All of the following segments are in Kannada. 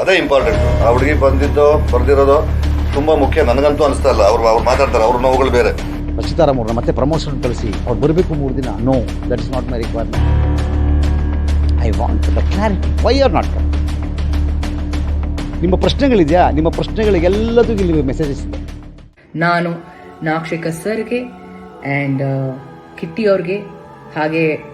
ಅದೇ ಇಂಪಾರ್ಟೆಂಟ್ ಆ ಹುಡುಗಿ ಬಂದಿದ್ದು ಬರ್ದಿರೋದು ತುಂಬ ಮುಖ್ಯ. ನನಗಂತೂ ಅನಿಸ್ತಾ ಇಲ್ಲ. ಅವ್ರು ಅವ್ರು ಮಾತಾಡ್ತಾರೆ. ಅವ್ರ ನೋವುಗಳು ಬೇರೆ. ರಚಿತಾರಾಮ್ ಅವ್ರನ್ನ ಮತ್ತೆ ಪ್ರಮೋಷನ್ ಕಳಿಸಿ. ಅವ್ರು ಬರಬೇಕು ಮೂರು ದಿನ. No that is not my requirement I want the clarity why are not ನಿಮ್ಮ ಪ್ರಶ್ನೆಗಳಿದೆಯಾ? ನಿಮ್ಮ ಪ್ರಶ್ನೆಗಳಿಗೆಲ್ಲದೂ ಇಲ್ಲಿ ಮೆಸೇಜಸ್ ಇದೆ. ನಾನು ನಾಕ್ಷಿಕ ಸರ್ಗೆ ಆ್ಯಂಡ್ ಕಿಟ್ಟಿ ಅವ್ರಿಗೆ ಹಾಗೆ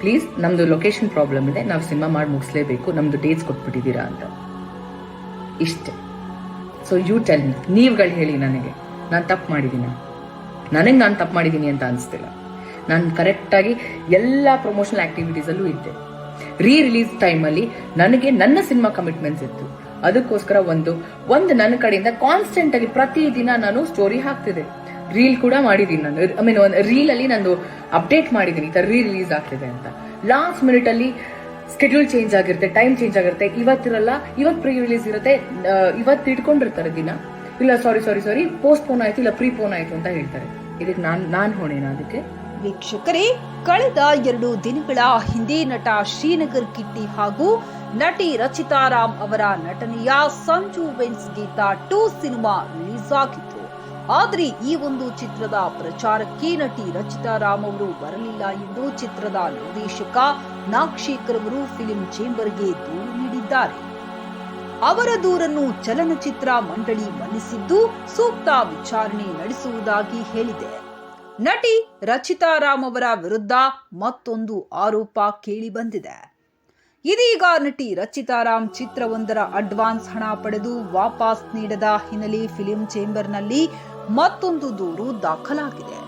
ಪ್ಲೀಸ್ ನಮ್ದು ಲೊಕೇಶನ್ ಪ್ರಾಬ್ಲಮ್ ಇದೆ. ನಾವು ಸಿನಿಮಾ ಮಾಡಿ ಮುಗಿಸ್ಲೇಬೇಕು. ನಮ್ದು ಡೇಟ್ಸ್ ಕೊಟ್ಬಿಟ್ಟಿದ್ದೀರಾ ಅಂತ. ಇಷ್ಟೆ. ಸೊ ಯು ಟೆಲ್ ಮಿ ನೀವುಗಳು ಹೇಳಿ ನನಗೆ. ನಾನು ತಪ್ಪು ಮಾಡಿದ್ದೀನಿ ನನಗೆ ನಾನು ತಪ್ಪು ಮಾಡಿದ್ದೀನಿ ಅಂತ ಅನಿಸ್ತಿಲ್ಲ. ನಾನು ಕರೆಕ್ಟಾಗಿ ಎಲ್ಲ ಪ್ರಮೋಷನಲ್ ಆಕ್ಟಿವಿಟೀಸಲ್ಲೂ ಇದ್ದೆ. ರೀ ರಿಲೀಸ್ ಟೈಮಲ್ಲಿ ನನಗೆ ನನ್ನ ಸಿನಿಮಾ ಕಮಿಟ್ಮೆಂಟ್ಸ್ ಇತ್ತು. ಅದಕ್ಕೋಸ್ಕರ ಒಂದು ಒಂದು ನನ್ನ ಕಡೆಯಿಂದ ಕಾನ್ಸ್ಟೆಂಟ್ ಆಗಿ ಪ್ರತಿದಿನ ನಾನು ಸ್ಟೋರಿ ಹಾಕ್ತಿದ್ದೆ. ರೀಲ್ ಕೂಡ ಮಾಡಿದ್ದೀನಿ ನಾನು. ಐ ಮೀನ್ ಒಂದು ರೀಲ್ ಅಲ್ಲಿ ನಂದು ಅಪ್ಡೇಟ್ ಮಾಡಿದ್ದೀನಿ ಈ ಥರ ರೀ ರಿಲೀಸ್ ಆಗ್ತಿದೆ ಅಂತ. ಲಾಸ್ಟ್ ಮಿನಿಟ್ ಅಲ್ಲಿ ಸ್ಕೆಡ್ಯೂಲ್ ಚೇಂಜ್ ಆಗಿರುತ್ತೆ ಟೈಮ್ ಚೇಂಜ್ ಆಗಿರುತ್ತೆ. ಇವತ್ತಿರಲ್ಲ ಇವತ್ತು ಪ್ರೀ ರಿಲೀಸ್ ಇರುತ್ತೆ ಇವತ್ತು ಇಟ್ಕೊಂಡಿರ್ತಾರೆ ದಿನ. ಇಲ್ಲ ಸಾರಿ ಸಾರಿ ಸಾರಿ ಪೋಸ್ಟ್ ಪೋನ್ ಆಯ್ತು, ಇಲ್ಲ ಪ್ರೀ ಪೋನ್ ಆಯ್ತು ಅಂತ ಹೇಳ್ತಾರೆ. ಇದಕ್ಕೆ ನಾನು ನಾನು ಹೊಣೆನಾ ಅದಕ್ಕೆ? ವೀಕ್ಷಕರೇ, ಕಳೆದ ಎರಡು ದಿನಗಳ ಹಿಂದೆ ನಟ ಶ್ರೀನಗರ್ ಕಿಟ್ಟಿ ಹಾಗೂ ನಟಿ ರಚಿತಾ ರಾಮ್ ಅವರ ನಟನೆಯ Sanju weds Geetha two cinema release ಆಗಿತ್ತು. ಆದ್ರೆ ಈ ಒಂದು ಚಿತ್ರದ ಪ್ರಚಾರಕ್ಕೆ ನಟಿ ರಚಿತಾ ರಾಮ್ ಅವರು ಬರಲಿಲ್ಲ ಎಂದು ಚಿತ್ರದ ನಿರ್ದೇಶಕ ನಾಗಶೇಖರ್ ಅವರು ಫಿಲಿಂ ಚೇಂಬರ್ಗೆ ದೂರು ನೀಡಿದ್ದಾರೆ. ಅವರ ದೂರನ್ನು ಚಲನಚಿತ್ರ ಮಂಡಳಿ ಮನ್ನಿಸಿದ್ದು ಸೂಕ್ತ ವಿಚಾರಣೆ ನಡೆಸುವುದಾಗಿ ಹೇಳಿದೆ. ನಟಿ ರಚಿತಾ ರಾಮ್ ಅವರ ವಿರುದ್ಧ ಮತ್ತೊಂದು ಆರೋಪ ಕೇಳಿ ಬಂದಿದೆ. ಇದೀಗ ನಟಿ ರಚಿತಾರಾಮ್ ಚಿತ್ರವೊಂದರ ಅಡ್ವಾನ್ಸ್ ಹಣ ಪಡೆದು ವಾಪಸ್ ನೀಡದ ಹಿನ್ನೆಲೆ ಫಿಲಿಂ ಚೇಂಬರ್ನಲ್ಲಿ ಮತ್ತೊಂದು ದೂರು ದಾಖಲಾಗಿದೆ.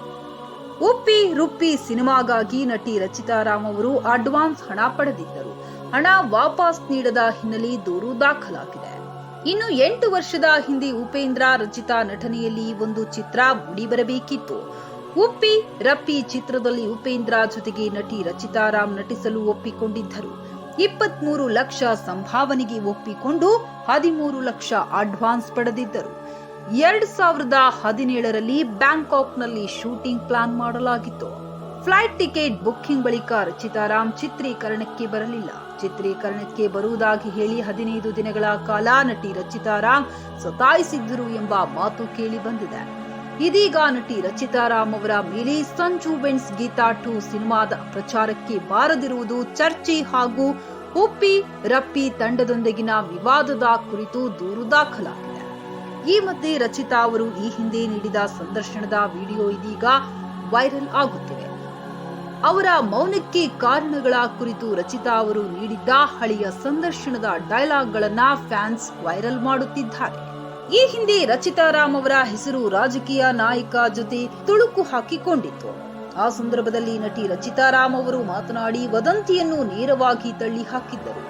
ಉಪ್ಪಿ ರುಪ್ಪಿ ಸಿನಿಮಾಗಾಗಿ ನಟಿ ರಚಿತಾರಾಮ್ ಅವರು ಅಡ್ವಾನ್ಸ್ ಹಣ ಪಡೆದಿದ್ದರು. ಹಣ ವಾಪಸ್ ನೀಡದ ಹಿನ್ನೆಲೆ ದೂರು ದಾಖಲಾಗಿದೆ. ಇನ್ನು ಎಂಟು ವರ್ಷದ ಹಿಂದೆ ಉಪೇಂದ್ರ ರಚಿತಾ ನಟನೆಯಲ್ಲಿ ಒಂದು ಚಿತ್ರ ಮೂಡಿಬರಬೇಕಿತ್ತು. ಉಪ್ಪಿ, ರಪ್ಪಿ ಚಿತ್ರದಲ್ಲಿ ಉಪೇಂದ್ರ ಜೊತೆಗೆ ನಟಿ ರಚಿತಾರಾಮ್ ನಟಿಸಲು ಒಪ್ಪಿಕೊಂಡಿದ್ದರು. ಇಪ್ಪತ್ಮೂರು ಲಕ್ಷ ಸಂಭಾವನೆಗೆ ಒಪ್ಪಿಕೊಂಡು ಹದಿಮೂರು ಲಕ್ಷ ಅಡ್ವಾನ್ಸ್ ಪಡೆದಿದ್ದರು. ಎರಡ್ ಸಾವಿರದ ಹದಿನೇಳರಲ್ಲಿ ಬ್ಯಾಂಕಾಕ್ನಲ್ಲಿ ಶೂಟಿಂಗ್ ಪ್ಲಾನ್ ಮಾಡಲಾಗಿತ್ತು. ಫ್ಲೈಟ್ ಟಿಕೆಟ್ ಬುಕ್ಕಿಂಗ್ ಬಳಿಕ ರಚಿತಾರಾಮ್ ಚಿತ್ರೀಕರಣಕ್ಕೆ ಬರಲಿಲ್ಲ. ಚಿತ್ರೀಕರಣಕ್ಕೆ ಬರುವುದಾಗಿ ಹೇಳಿ ಹದಿನೈದು ದಿನಗಳ ಕಾಲ ನಟಿ ರಚಿತಾರಾಮ್ ಸತಾಯಿಸಿದ್ದರು ಎಂಬ ಮಾತು ಕೇಳಿ ಬಂದಿದೆ. ಇದೀಗ ನಟಿ ರಚಿತಾ ರಾಮ್ ಅವರ ಮೇಲೆ ಸಂಜು ಬೆನ್ಸ್ ಗೀತಾ ಟು ಸಿನಿಮಾದ ಪ್ರಚಾರಕ್ಕೆ ಬಾರದಿರುವುದು ಚರ್ಚೆ ಹಾಗೂ ಉಪ್ಪಿ ರಪ್ಪಿ ತಂಡದೊಂದಿಗಿನ ವಿವಾದದ ಕುರಿತು ದೂರು ದಾಖಲಾಗಿದೆ. ಈ ಮಧ್ಯೆ ರಚಿತಾ ಅವರು ಈ ಹಿಂದೆ ನೀಡಿದ ಸಂದರ್ಶನದ ವಿಡಿಯೋ ಇದೀಗ ವೈರಲ್ ಆಗುತ್ತಿವೆ ಅವರ ಮೌನಕ್ಕೆ ಕಾರಣಗಳ ಕುರಿತು ರಚಿತಾ ಅವರು ನೀಡಿದ್ದ ಹಳೆಯ ಸಂದರ್ಶನದ ಡೈಲಾಗ್ಗಳನ್ನ ಫ್ಯಾನ್ಸ್ ವೈರಲ್ ಮಾಡುತ್ತಿದ್ದಾರೆ. ಈ ಹಿಂದೆ ರಚಿತಾ ರಾಮ್ ಅವರ ಹೆಸರು ರಾಜಕೀಯ ನಾಯಕ ಜೊತೆ ತುಳುಕು ಹಾಕಿಕೊಂಡಿತ್ತು. ಆ ಸಂದರ್ಭದಲ್ಲಿ ನಟಿ ರಚಿತಾ ರಾಮ್ ಅವರು ಮಾತನಾಡಿ ವದಂತಿಯನ್ನು ನೇರವಾಗಿ ತಳ್ಳಿ ಹಾಕಿದ್ದರು.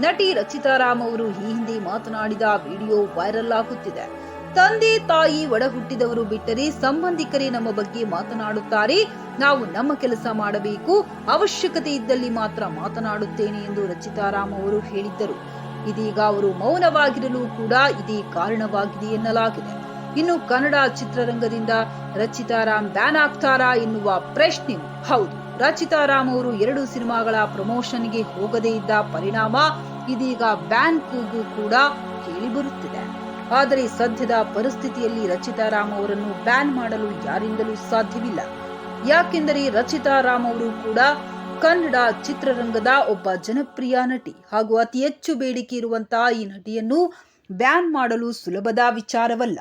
ನಟಿ ರಚಿತಾ ರಾಮ್ ಅವರು ಈ ಹಿಂದೆ ಮಾತನಾಡಿದ ವಿಡಿಯೋ ವೈರಲ್ ಆಗುತ್ತಿದೆ. ತಂದೆ ತಾಯಿ ಒಡ ಹುಟ್ಟಿದವರು ಬಿಟ್ಟರೆ ಸಂಬಂಧಿಕರೇ ನಮ್ಮ ಬಗ್ಗೆ ಮಾತನಾಡುತ್ತಾರೆ. ನಾವು ನಮ್ಮ ಕೆಲಸ ಮಾಡಬೇಕು. ಅವಶ್ಯಕತೆ ಇದ್ದಲ್ಲಿ ಮಾತ್ರ ಮಾತನಾಡುತ್ತೇನೆ ಎಂದು ರಚಿತಾರಾಮ್ ಅವರು ಹೇಳಿದ್ದರು. ಇದೀಗ ಅವರು ಮೌನವಾಗಿರಲು ಕೂಡ ಇದೇ ಕಾರಣವಾಗಿದೆ ಎನ್ನಲಾಗಿದೆ. ಇನ್ನು ಕನ್ನಡ ಚಿತ್ರರಂಗದಿಂದ ರಚಿತಾರಾಮ್ ಬ್ಯಾನ್ ಆಗ್ತಾರಾ ಎನ್ನುವ ಪ್ರಶ್ನೆ ಹೌದು. ರಚಿತಾರಾಮ್ ಅವರು ಎರಡು ಸಿನಿಮಾಗಳ ಪ್ರಮೋಷನ್ಗೆ ಹೋಗದೇ ಇದ್ದ ಪರಿಣಾಮ ಇದೀಗ ಬ್ಯಾನ್ ಕೂಗು ಕೂಡ ಕೇಳಿಬರುತ್ತಿದೆ ಆದರೆ ಸದ್ಯದ ಪರಿಸ್ಥಿತಿಯಲ್ಲಿ ರಚಿತಾರಾಮ್ ಅವರನ್ನು ಬ್ಯಾನ್ ಮಾಡಲು ಯಾರಿಂದಲೂ ಸಾಧ್ಯವಿಲ್ಲ. ಯಾಕೆಂದರೆ ರಚಿತಾರಾಮ್ ಅವರು ಕೂಡ ಕನ್ನಡ ಚಿತ್ರರಂಗದ ಒಬ್ಬ ಜನಪ್ರಿಯ ನಟಿ ಹಾಗೂ ಅತಿ ಹೆಚ್ಚು ಬೇಡಿಕೆ ಇರುವಂತಹ ಈ ನಟಿಯನ್ನು ಬ್ಯಾನ್ ಮಾಡಲು ಸುಲಭದ ವಿಚಾರವಲ್ಲ.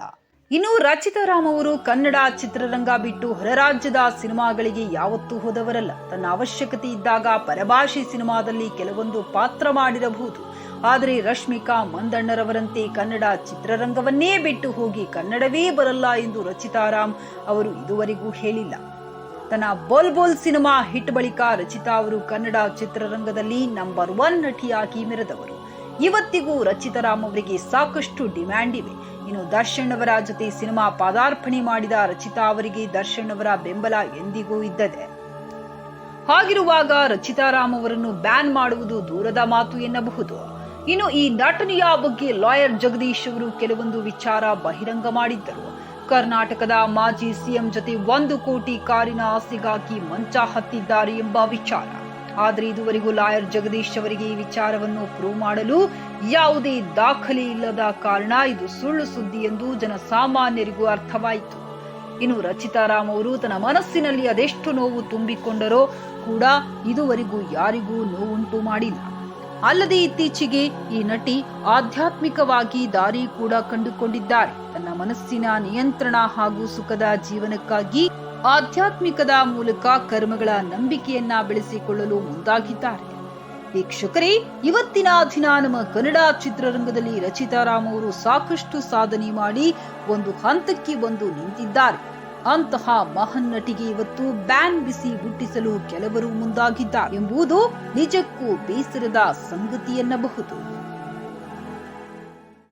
ಇನ್ನು ರಚಿತಾರಾಮ್ ಅವರು ಕನ್ನಡ ಚಿತ್ರರಂಗ ಬಿಟ್ಟು ಹೊರರಾಜ್ಯದ ಸಿನಿಮಾಗಳಿಗೆ ಯಾವತ್ತೂ ಹೋದವರಲ್ಲ. ತನ್ನ ಅವಶ್ಯಕತೆ ಇದ್ದಾಗ ಪರಭಾಷೆ ಸಿನಿಮಾದಲ್ಲಿ ಕೆಲವೊಂದು ಪಾತ್ರ ಮಾಡಿರಬಹುದು. ಆದರೆ ರಶ್ಮಿಕಾ ಮಂದಣ್ಣರವರಂತೆ ಕನ್ನಡ ಚಿತ್ರರಂಗವನ್ನೇ ಬಿಟ್ಟು ಹೋಗಿ ಕನ್ನಡವೇ ಬರಲ್ಲ ಎಂದು ರಚಿತಾರಾಮ್ ಅವರು ಇದುವರೆಗೂ ಹೇಳಿಲ್ಲ. ತನ್ನ ಬೋಲ್ ಬೋಲ್ ಸಿನಿಮಾ ಹಿಟ್ ಬಳಿಕ ರಚಿತಾ ಅವರು ಕನ್ನಡ ಚಿತ್ರರಂಗದಲ್ಲಿ ನಂಬರ್ ಒನ್ ನಟಿಯಾಗಿ ಮೆರೆದವರು. ಇವತ್ತಿಗೂ ರಚಿತಾರಾಮ್ ಅವರಿಗೆ ಸಾಕಷ್ಟು ಡಿಮ್ಯಾಂಡ್ ಇವೆ. ಇನ್ನು ದರ್ಶನ್ ಅವರ ಜೊತೆ ಸಿನಿಮಾ ಪಾದಾರ್ಪಣೆ ಮಾಡಿದ ರಚಿತಾ ಅವರಿಗೆ ದರ್ಶನ್ ಅವರ ಬೆಂಬಲ ಎಂದಿಗೂ ಇದ್ದದೆ ಹಾಗಿರುವಾಗ ರಚಿತಾರಾಮ್ ಅವರನ್ನು ಬ್ಯಾನ್ ಮಾಡುವುದು ದೂರದ ಮಾತು ಎನ್ನಬಹುದು. ಇನ್ನು ಈ ನಟನೆಯ ಬಗ್ಗೆ ಲಾಯರ್ ಜಗದೀಶ್ ಅವರು ಕೆಲವೊಂದು ವಿಚಾರ ಬಹಿರಂಗ ಮಾಡಿದ್ದರು. ಕರ್ನಾಟಕದ ಮಾಜಿ ಸಿಎಂ ಜೊತೆ ಒಂದು ಕೋಟಿ ಕಾರಿನ ಆಸೆಗಾಗಿ ಮಂಚ ಹತ್ತಿದ್ದಾರೆ ಎಂಬ ವಿಚಾರ. ಆದರೆ ಇದುವರೆಗೂ ಲಾಯರ್ ಜಗದೀಶ್ ಅವರಿಗೆ ಈ ವಿಚಾರವನ್ನು ಪ್ರೂವ್ ಮಾಡಲು ಯಾವುದೇ ದಾಖಲೆ ಇಲ್ಲದ ಕಾರಣ ಇದು ಸುಳ್ಳು ಸುದ್ದಿ ಎಂದು ಜನಸಾಮಾನ್ಯರಿಗೂ ಅರ್ಥವಾಯಿತು. ಇನ್ನು ರಚಿತಾರಾಮ್ ಅವರು ತನ್ನ ಮನಸ್ಸಿನಲ್ಲಿ ಅದೆಷ್ಟು ನೋವು ತುಂಬಿಕೊಂಡರೋ ಕೂಡ ಇದುವರೆಗೂ ಯಾರಿಗೂ ನೋವುಂಟು ಮಾಡಿಲ್ಲ. ಅಲ್ಲದೆ ಇತ್ತೀಚೆಗೆ ಈ ನಟಿ ಆಧ್ಯಾತ್ಮಿಕವಾಗಿ ದಾರಿ ಕೂಡ ಕಂಡುಕೊಂಡಿದ್ದಾರೆ. ಮನಸ್ಸಿನ ನಿಯಂತ್ರಣ ಹಾಗೂ ಸುಖದ ಜೀವನಕ್ಕಾಗಿ ಆಧ್ಯಾತ್ಮಿಕದ ಮೂಲಕ ಕರ್ಮಗಳ ನಂಬಿಕೆಯನ್ನ ಬೆಳೆಸಿಕೊಳ್ಳಲು ಮುಂದಾಗಿದ್ದಾರೆ. ವೀಕ್ಷಕರೇ, ಇವತ್ತಿನ ದಿನ ನಮ್ಮ ಕನ್ನಡ ಚಿತ್ರರಂಗದಲ್ಲಿ ರಚಿತಾರಾಮ್ ಅವರು ಸಾಕಷ್ಟು ಸಾಧನೆ ಮಾಡಿ ಒಂದು ಹಂತಕ್ಕೆ ಬಂದು ನಿಂತಿದ್ದಾರೆ. ಅಂತಹ ಮಹನ್ ನಟಿಗೆ ಇವತ್ತು ಬ್ಯಾನ್ ಬಿಸಿ ಹುಟ್ಟಿಸಲು ಕೆಲವರು ಮುಂದಾಗಿದ್ದಾರೆ ಎಂಬುದು ನಿಜಕ್ಕೂ ಬೇಸರದ ಸಂಗತಿ ಎನ್ನಬಹುದು.